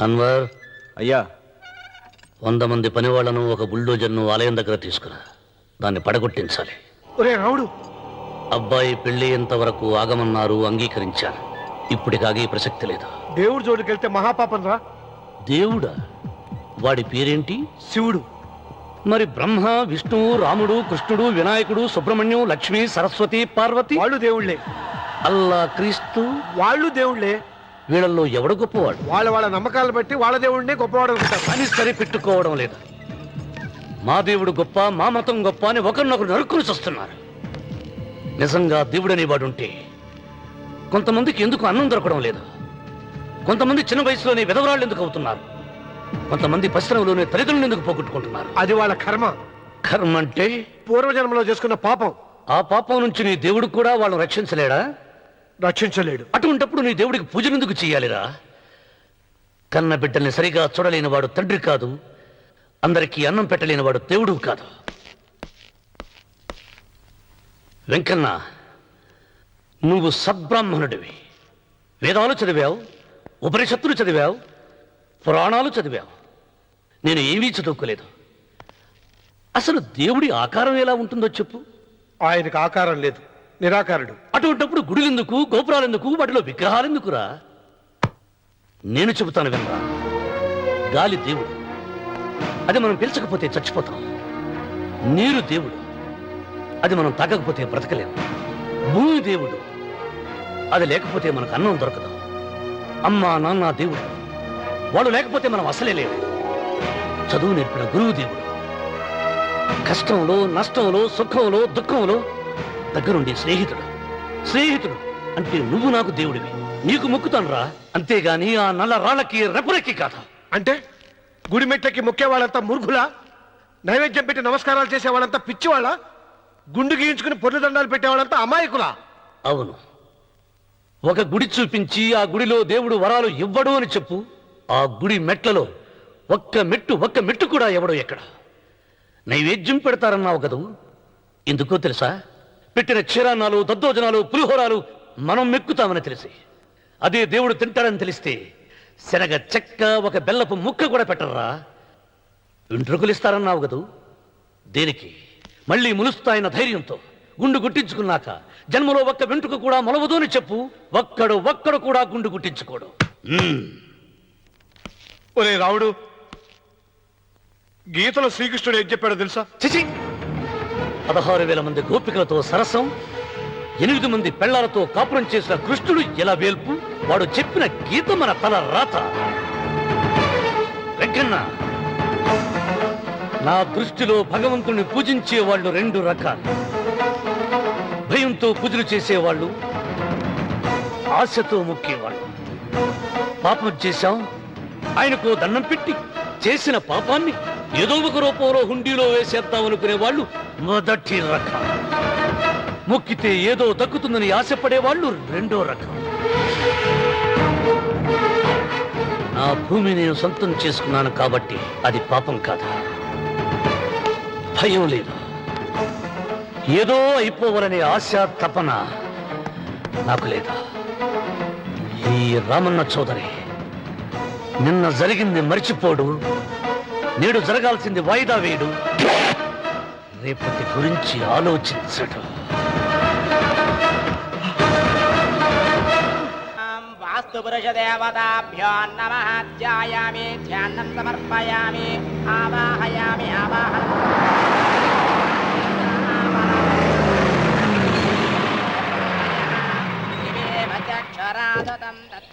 అన్వర్ అయ్యా. వంద మంది పనివాళ్ళను ఒక బుల్డోజర్ను ఆలయం దగ్గర తీసుకురా. దాన్ని పడగొట్టించాలి. ఒరే రావుడు అబ్బాయి పెళ్ళయ్యేంత వరకు ఆగమన్నారు అంగీకరించాను. ఇప్పటికి ఆగే ప్రసక్తి లేదు. దేవుడి జోడికి వెళ్తే మహాపాపం రా. దేవుడా? వాడి పేరేంటి? శివుడు. మరి బ్రహ్మ విష్ణువు రాముడు కృష్ణుడు వినాయకుడు సుబ్రహ్మణ్యం లక్ష్మి సరస్వతి పార్వతి? వాళ్ళు దేవుళ్ళే. అల్లా క్రీస్తు? వాళ్ళు దేవుళ్ళే. వీళ్ళల్లో ఎవడు గొప్పవాడు. వాళ్ళ వాళ్ళ నమ్మకాలను బట్టి వాళ్ళ దేవుడినే గొప్పవాడు అనుకుంటారు. అని సరిపెట్టుకోవడం లేదు. మా దేవుడు గొప్ప మా మతం గొప్ప అని ఒకరినొకరు నరుక్కుని చూస్తున్నారు. నిజంగా దేవుడనే వాడుంటే కొంతమందికి ఎందుకు అన్నం దొరకడం లేదు? కొంతమంది చిన్న వయసులోనే విధవరాళ్ళు ఎందుకు అవుతున్నారు? కొంతమంది పరిశ్రమలోనే తల్లిదండ్రులు ఎందుకు పోగొట్టుకుంటున్నారు? అది వాళ్ళ కర్మ. కర్మ అంటే? పూర్వజన్మలో చేసుకున్న పాపం. ఆ పాపం నుంచి నీ దేవుడు కూడా వాళ్ళని రక్షించలేడా? రక్షించలేడు. అటువంటప్పుడు నీ దేవుడికి పూజలు ఎందుకు చేయాలిరా? కన్న బిడ్డల్ని సరిగా చూడలేని వాడు తండ్రి కాదు. అందరికీ అన్నం పెట్టలేని వాడు దేవుడు కాదు. వెంకన్న నువ్వు సద్బ్రాహ్మణుడివి వేదాలు చదివావు ఉపనిషత్తులు చదివావు పురాణాలు చదివావు. నేను ఏమీ చదువుకోలేదు. అసలు దేవుడి ఆకారం ఎలా ఉంటుందో చెప్పు. ఆయనకు ఆకారం లేదు. నిరాకారుడు. అటువంటప్పుడు గుడులెందుకు గోపురాలెందుకు వాటిలో విగ్రహాలెందుకురా? నేను చెబుతాను వినరా గాలి దేవుడు. అది మనం పీల్చకపోతే చచ్చిపోతాం. నీరు దేవుడు. అది మనం తాగకపోతే బ్రతకలేము భూమి దేవుడు. అది లేకపోతే మనకు అన్నం దొరకదు. అమ్మ నాన్న దేవుడు. వాళ్ళు లేకపోతే మనం అసలే లేవు చదువు నేర్పిన గురువు దేవుడు. కష్టంలో నష్టంలో సుఖంలో దుఃఖంలో దగ్గరుండి స్నేహితుడు. స్నేహితుడు అంటే నువ్వు నాకు దేవుడివి. నీకు మొక్కుతాను రా అంతేగాని ఆ నల్ల రాళ్ళకి రెపరెక్కి కాదు. అంటే గుడి మెట్లకి మొక్కే వాళ్ళంతా మూర్ఖులా? నైవేద్యం పెట్టి నమస్కారాలు చేసే వాళ్ళంతా పిచ్చివాళ్ళ? గుండు గీయించుకుని పొర్లు దండాలు పెట్టే వాళ్ళంతా అమాయకులా? అవును. ఒక గుడి చూపించి ఆ గుడిలో దేవుడు వరాలు ఇవ్వడు అని చెప్పు. ఆ గుడి మెట్లలో ఒక్క మెట్టు ఒక్క మెట్టు కూడా ఎవడో ఎక్కడ? నైవేద్యం పెడతారన్నావు కదూ? ఎందుకో తెలుసా? పెట్టిన క్షీరాన్నాలు దద్దోజనాలు పులిహోరాలు మనం మెక్కుతామని తెలిసి అదే దేవుడు తింటాడని తెలిస్తే శనగ చెక్క ఒక బెల్లపు ముక్క కూడా పెట్టరా వెంట్రుకలు ఇస్తారన్నావు కదూ? దేనికి? మళ్ళీ ములుస్తాయన్న ధైర్యంతో గుండు గుట్టించుకున్నాక జన్మలో ఒక్క వెంట్రుక కూడా మొలవదు అని చెప్పు ఒక్కడు ఒక్కడు కూడా గుండు గుట్టించుకోడు. ఒరే రావుడు గీతలో శ్రీకృష్ణుడు ఏం చెప్పాడో తెలుసా? చిచి పదహారు వేల మంది గోపికలతో సరసం ఎనిమిది మంది పెళ్ళాలతో కాపురం చేసిన కృష్ణుడు ఎలా వేల్పు? వాడు చెప్పిన గీత మన తల రాత. వెంకన్న నా దృష్టిలో భగవంతుణ్ణి పూజించే వాళ్ళు రెండు రకాలు. భయంతో పూజలు చేసేవాళ్ళు ఆశతో మొక్కేవాళ్ళు. పాపం చేశాం ఆయనకు దండం పెట్టి చేసిన పాపాన్ని ఏదో ఒక రూపంలో హుండీలో వేసేద్దాం అనుకునే వాళ్ళు మొదటి రకం. మొక్కితే ఏదో దక్కుతుందని ఆశపడే వాళ్ళు రెండో రకం. నా భూమి నేను సొంతం చేసుకున్నాను కాబట్టి అది పాపం కాదా? భయం లేదు? ఏదో అయిపోవాలనే ఆశ తపన నాకు లేదా? ఈ రామన్న చౌదరి నిన్న జరిగింది మర్చిపోడు. నేడు జరగాల్సింది వాయిదా వేయడు. రేపటి గురించి ఆలోచించడు. వాస్తుపురుషదేవతాభ్యో నమ ధ్యాయామి ధ్యానం సమర్పయామి ఆవాహయామి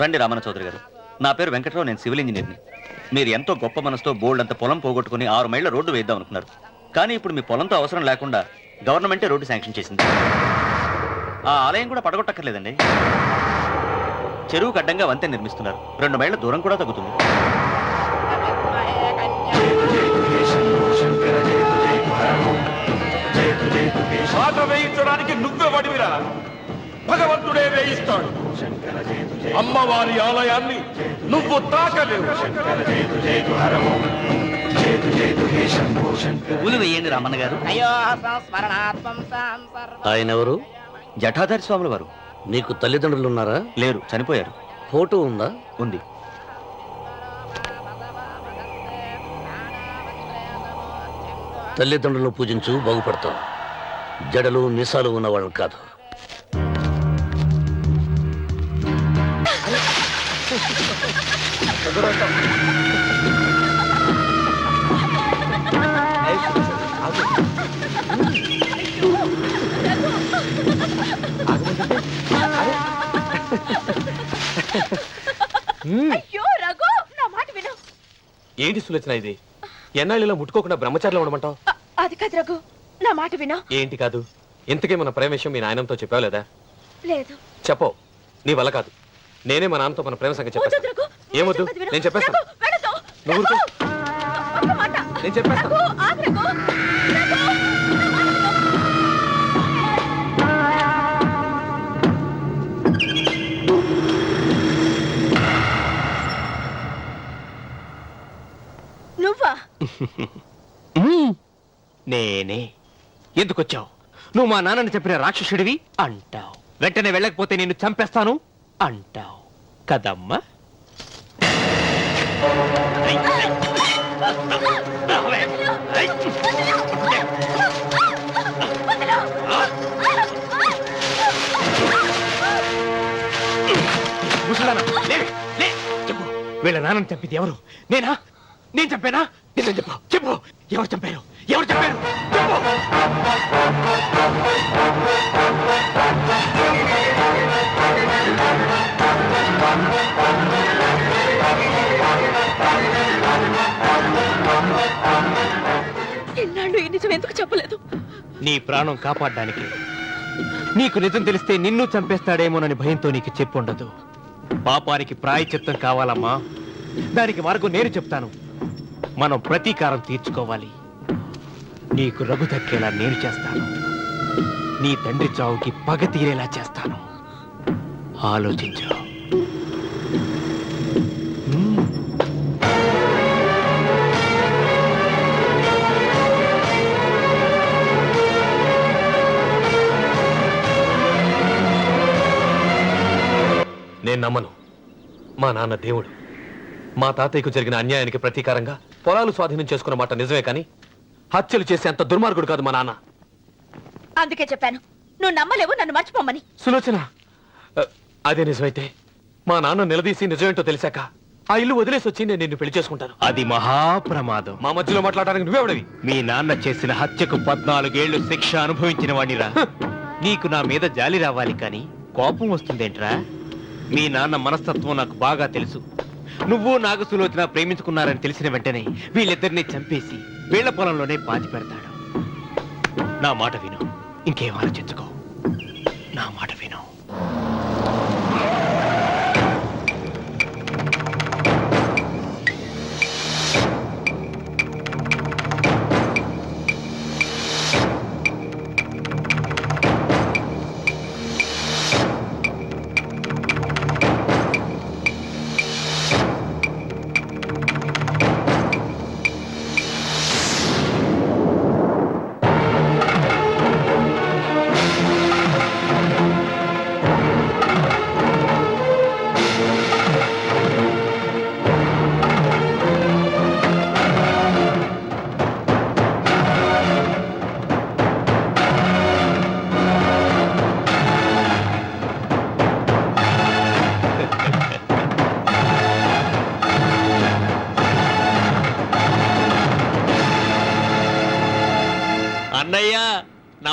రండి రామన్న చౌదరి గారు. నా పేరు వెంకట్రావు నేను సివిల్ ఇంజనీర్ని. మీరు ఎంతో గొప్ప మనసుతో బోల్డ్ అంత పొలం పోగొట్టుకుని ఆరు మైళ్ళ రోడ్డు వేద్దాం అనుకున్నారు. కానీ ఇప్పుడు మీ పొలంతో అవసరం లేకుండా గవర్నమెంటే రోడ్డు శాంక్షన్ చేసింది. ఆ ఆలయం కూడా పడగొట్టక్కర్లేదండి. చెరువు గడ్డంగా వంతెన నిర్మిస్తున్నారు. రెండు మైళ్ళ దూరం కూడా తగ్గుతుంది. వేయించడానికి నువ్వే వడివిరా. భగవంతుడే వేయిస్తాడు. అమ్మవారి ఆలయాన్ని నువ్వు తాకలేవు. పూలు గారు. ఆయన ఎవరు? జఠాధారి స్వాముల వారు. నీకు తల్లిదండ్రులు ఉన్నారా? లేరు చనిపోయారు. ఫోటో ఉందా? ఉంది. తల్లిదండ్రులు పూజించు బాగుపడతాం జడలు మీసాలు ఉన్న వాళ్ళని కాదు. అయ్యో రఘు నా మాట విను. ఏంటి సులోచన ఇది? ఎన్నాళ్ళలో ముట్టుకోకుండా బ్రహ్మచారిలో ఉండమంటావు? అది కాదు రఘు నా మాట విను. ఏంటి కాదు? ఇంతకీ మన ప్రేమ విషయం మీ నాయనంతో చెప్పావు లేదా? లేదు. చెప్పవు నీ వల్ల కాదు. నేనే మా నాన్నతో మన ప్రేమ సంగతి రఘు. ఏమొద్దు. నేను చెప్పేస్తాను. నువ్వు. నేను చెప్పేస్తాను. నువ్వా? నేనే. ఎందుకొచ్చావు? నువ్వు మా నాన్నని చెప్పిన రాక్షసుడివి? అంటావు. వెంటనే వెళ్ళకపోతే నిన్ను చంపేస్తాను? అంటావు. కదమ్మా. వీళ్ళ నాన్న చంపింది ఎవరు? నేనా? నేను చంపానా? నిన్న చెప్పు. చెప్పు. ఎవరు చంపారు? ఎవరు చంపారు? చెప్పు. ఎందుకు చెప్పలేదు? నీ ప్రాణం కాపాడడానికి. నీకు నిజం తెలిస్తే నిన్ను చంపేస్తాడేమోనని భయంతో నీకు చెప్పుండదు పాపానికి ప్రాయచిత్తం కావాలమ్మా. దానికి మార్గం నేను చెప్తాను. మనం ప్రతీకారం తీర్చుకోవాలి. నీకు రఘు దక్కేలా నేను చేస్తాను. నీ తండ్రి చావుకి పగ తీరేలా చేస్తాను. ఆలోచించు. నేను నమ్మను. మా నాన్న దేవుడు. మా తాతయ్యకు జరిగిన అన్యాయానికి ప్రతీకారంగా పొలాలు స్వాధీనం చేసుకున్న మాట నిజమే కానీ హత్యలు చేసే అంత దుర్మార్గుడు కాదు మా నాన్న. అందుకే చెప్పాను. నువ్వు నమ్మలేవు నన్ను మర్చిపోమని సులోచన అ, అదే నిజమైతే మా నాన్న నిలదీసి నిజమేంటో తెలిసాక ఆ ఇల్లు వదిలేసి వచ్చి నేను నిన్ను పెళ్ళి చేసుకుంటాను. అది మహాప్రమాదం మా మధ్యలో మాట్లాడడానికి నువ్వెవడవి? మీ నాన్న చేసిన హత్యకు పద్నాలుగేళ్ళు శిక్ష అనుభవించిన వాడిరా నీకు నా మీద జాలి రావాలి కానీ కోపం వస్తుందేంట్రా? మీ నాన్న మనస్తత్వం నాకు బాగా తెలుసు. నువ్వు నాగసులోచన ప్రేమించుకున్నారని తెలిసిన వెంటనే వీళ్ళిద్దరిని చంపేసి వీళ్ళ పొలంలోనే బాధి పెడతాడు. నా మాట విను. ఇంకేం ఆలోచించుకో. నా మాట విను.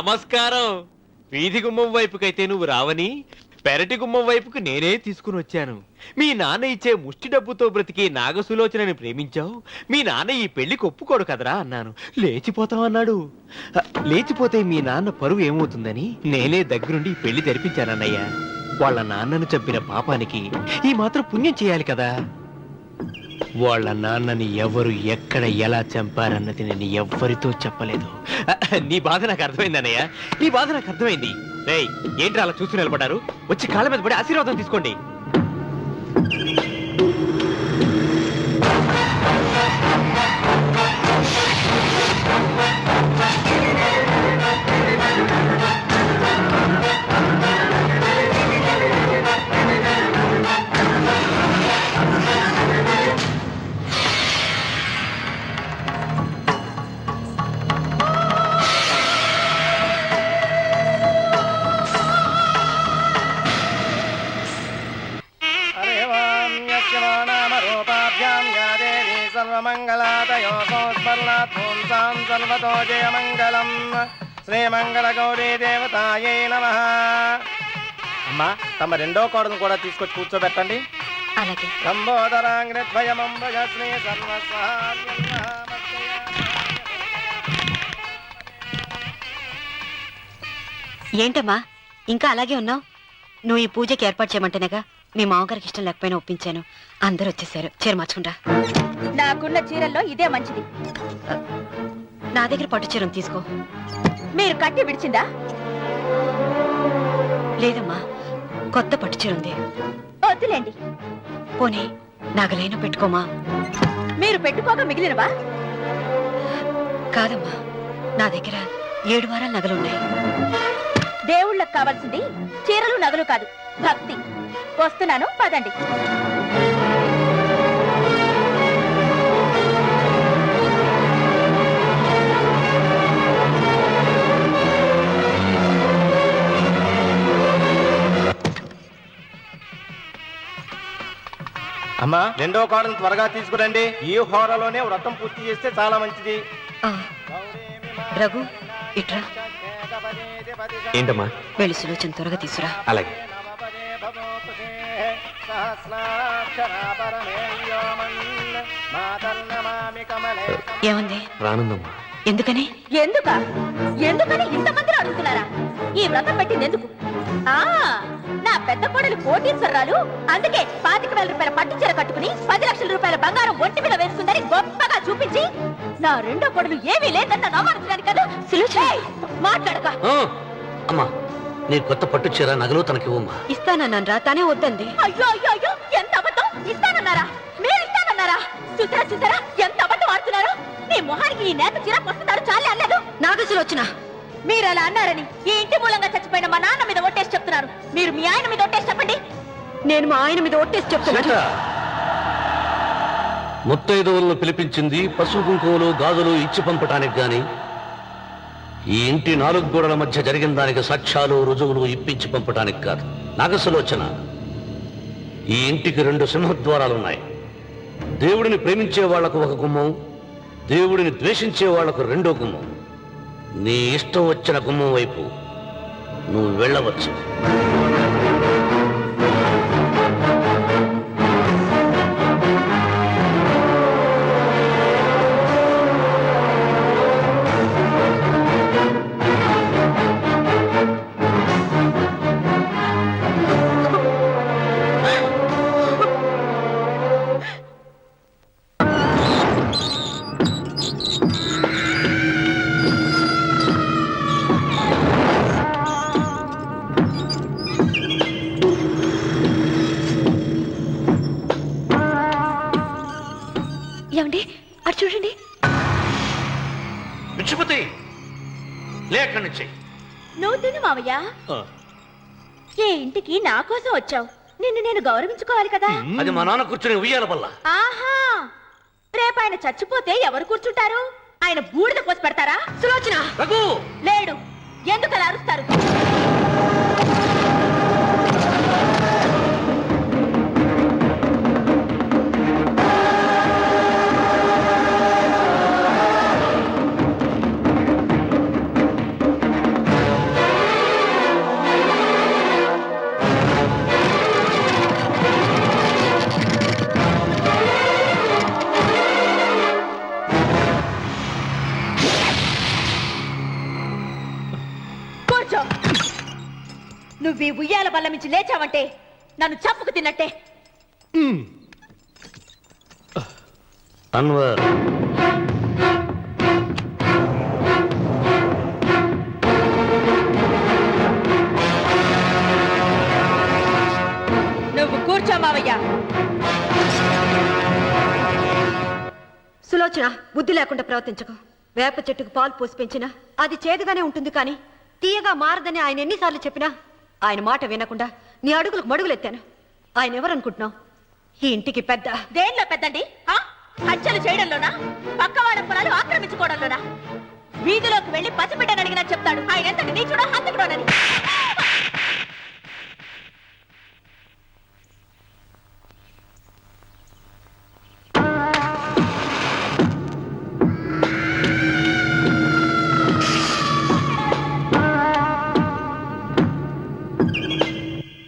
నమస్కారం. వీధి గుమ్మం వైపుకైతే నువ్వు రావని పెరటి గుమ్మం వైపుకు నేనే తీసుకుని వచ్చాను. మీ నాన్న ఇచ్చే ముష్టి డబ్బుతో బ్రతికి నాగసులోచనని ప్రేమించావు. మీ నాన్న ఈ పెళ్ళికి ఒప్పుకోడు కదరా అన్నాను. లేచిపోతాం అన్నాడు. లేచిపోతే మీ నాన్న పరువు ఏమవుతుందని నేనే దగ్గరుండి ఈ పెళ్ళి తెరిపించానన్నయ్య వాళ్ళ నాన్నను చంపిన పాపానికి ఈ మాత్రం పుణ్యం చేయాలి కదా. వాళ్ళ నాన్నని ఎవరు ఎక్కడ ఎలా చంపారన్నది నేను ఎవ్వరితో చెప్పలేదు. నీ బాధ నాకు అర్థమైంది అన్నయ్య. నీ బాధ నాకు అర్థమైంది. రేయ్ ఏంటి అలా చూస్తూ నిలబడ్డారు? వచ్చి కాళ్ళ మీద పడి ఆశీర్వాదం తీసుకోండి. సర్వమంగళాదయో సంస్మరణాత్ పుంసాం సర్వతో జయమంగళం శ్రీమంగళగౌరీ దేవతాయై నమ. అమ్మా తమ రెండో కోడను కూడా తీసుకొచ్చి కూర్చోబెట్టండి. అలాగే. లంబోదరాంగ్రద్వయమంబగ శ్రీ సర్వస్వామ్యం ఏంటమ్మా ఇంకా అలాగే ఉన్నావు? నువ్వు ఈ పూజకి ఏర్పాటు చేయమంటేనేగా? మీ మామగారికి ఇష్టం లేకపోయినా ఒప్పించాను. అందరూ వచ్చేసారు. చీర మార్చుకుంటా. నాకున్న చీరల్లో ఇదే మంచిది. నా దగ్గర పట్టు చీరను తీసుకో. మీరు కట్టి విడిచిందా? లేదమ్మా కొత్త పట్టు చీర ఉంది. వద్దులేండి. పోనీ నగలైనా పెట్టుకోమా? మీరు పెట్టుకోక మిగిలినవా? కాదమ్మా నా దగ్గర ఏడు వారాల నగలున్నాయి దేవుళ్ళకి కావాల్సింది చీరలు నగలు కాదు భక్తి. వస్తున్నాను పదండి. అమ్మా రెండో కోడను త్వరగా తీసుకురండి. ఈ హోరలోనే వ్రతం పూర్తి చేస్తే చాలా మంచిది. ఆ, రఘు ఇట్రా. ఏంటమ్మా? వెళ్ళి సులోచన త్వరగా తీసురా. అలాగే. ఏముంది? రానుందమ్మా. ఎందుకని? ఎందుక? ఎందుకని ఇంతమందిని అడుగుతున్నారా? ఈ వ్రతం పెట్టింది ఎందుకు? ఆ నా పెద్ద కోడలు కోటీశ్వరరాలు అందుకే పాతిక వేల రూపాయల పట్టు చీర కట్టుకుని పది లక్షల రూపాయల బంగారం ఒంటి మీద వేసుకుందని గొప్పగా చూపించి నా రెండో కోడలు ఏమీ లేదన్న నమ్మడానికి కదా? మాట్లాడక. అమ్మా. నీ కొత్త పట్టు చీర నగలు తనకివ్వమ్మా ఇస్తానన్నాను రా తానే వద్దంది. అయ్యో అయ్యో అయ్యో ఎంత అబద్ధం? ఇస్తానన్నారా? మీరు ఇస్తానన్నారా చూసారా చూసారా ఎంత అబద్ధం ఆడుతున్నారు? నీ మొహానికి ఈ నేత చీర వస్తున్నారు చాలే అన్నదు నాగ సులోచన మీరు అలా అన్నారని ఈ ఇంటి మూలంగా చచ్చిపోయిన మా నాన్న మీద ఒట్టేసి చెప్తున్నారు. మీరు మీ ఆయన మీద ఒట్టేసి చెప్పండి. నేను మా ఆయన మీద ఒట్టేసి చెప్తున్నాను ముత్తైదవులను పిలిపించింది పసుపు కుంకుమలు గాజులు ఇచ్చి పంపటానికి గాని ఈ ఇంటి నాలుగు గోడల మధ్య జరిగిన దానికి సాక్ష్యాలు రుజువులు ఇప్పించి పంపటానికి కాదు. నాగసులోచన. ఈ ఇంటికి రెండు సింహద్వారాలున్నాయి. దేవుడిని ప్రేమించే వాళ్ళకు ఒక గుమ్మం దేవుడిని ద్వేషించే వాళ్ళకు రెండో గుమ్మం. నీ ఇష్టం వచ్చిన గుమ్మం వైపు నువ్వు వెళ్ళవచ్చు. ఏమండి? అటు చూడండి. విచ్చిపోతే లేక్కడి నుంచి. నువ్వు తిను మావయ్య. ఏ ఇంటికి నా కోసం వచ్చావు? నిన్ను నేను గౌరవించుకోవాలి కదా? అది మా నాన్న కూర్చుని ఉయ్యాల వల్ల ఆహా! రేపు ఆయన చచ్చిపోతే ఎవరు కూర్చుంటారు? ఆయన బూడిద పోసి పెడతారా? సులోచన! లేడు. ఎందుకు అలా అరుస్తారు? నన్ను చంపుకు తిన్నట్టే. అన్వర్. నువ్వు కూర్చో మావయ్య. సులోచన బుద్ధి లేకుండా ప్రవర్తించకు. వేప చెట్టుకు పాలు పోసి పెంచినా అది చేదుగానే ఉంటుంది కానీ తీయగా మారదని ఆయన ఎన్నిసార్లు చెప్పినా ఆయన మాట వినకుండా నీ అడుగులకు మడుగులెత్తాను. ఆయన ఎవరనుకుంటున్నావు? ఈ ఇంటికి పెద్ద. దేనిలో పెద్దండి? ఆ? హత్యలు చేయడంలోనా? పక్క వాళ్ళ పొలాలు ఆక్రమించుకోవడంలోనా? వీధిలోకి వెళ్ళి పసిబిడ్డని అడిగినా చెప్తాడు. ఆయన ఎంత నీచుడో హంతకుడోనని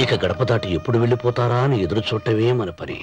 ఇక గడప దాటి ఎప్పుడు వెళ్ళిపోతారా అని ఎదురు చూడటమే మన పని.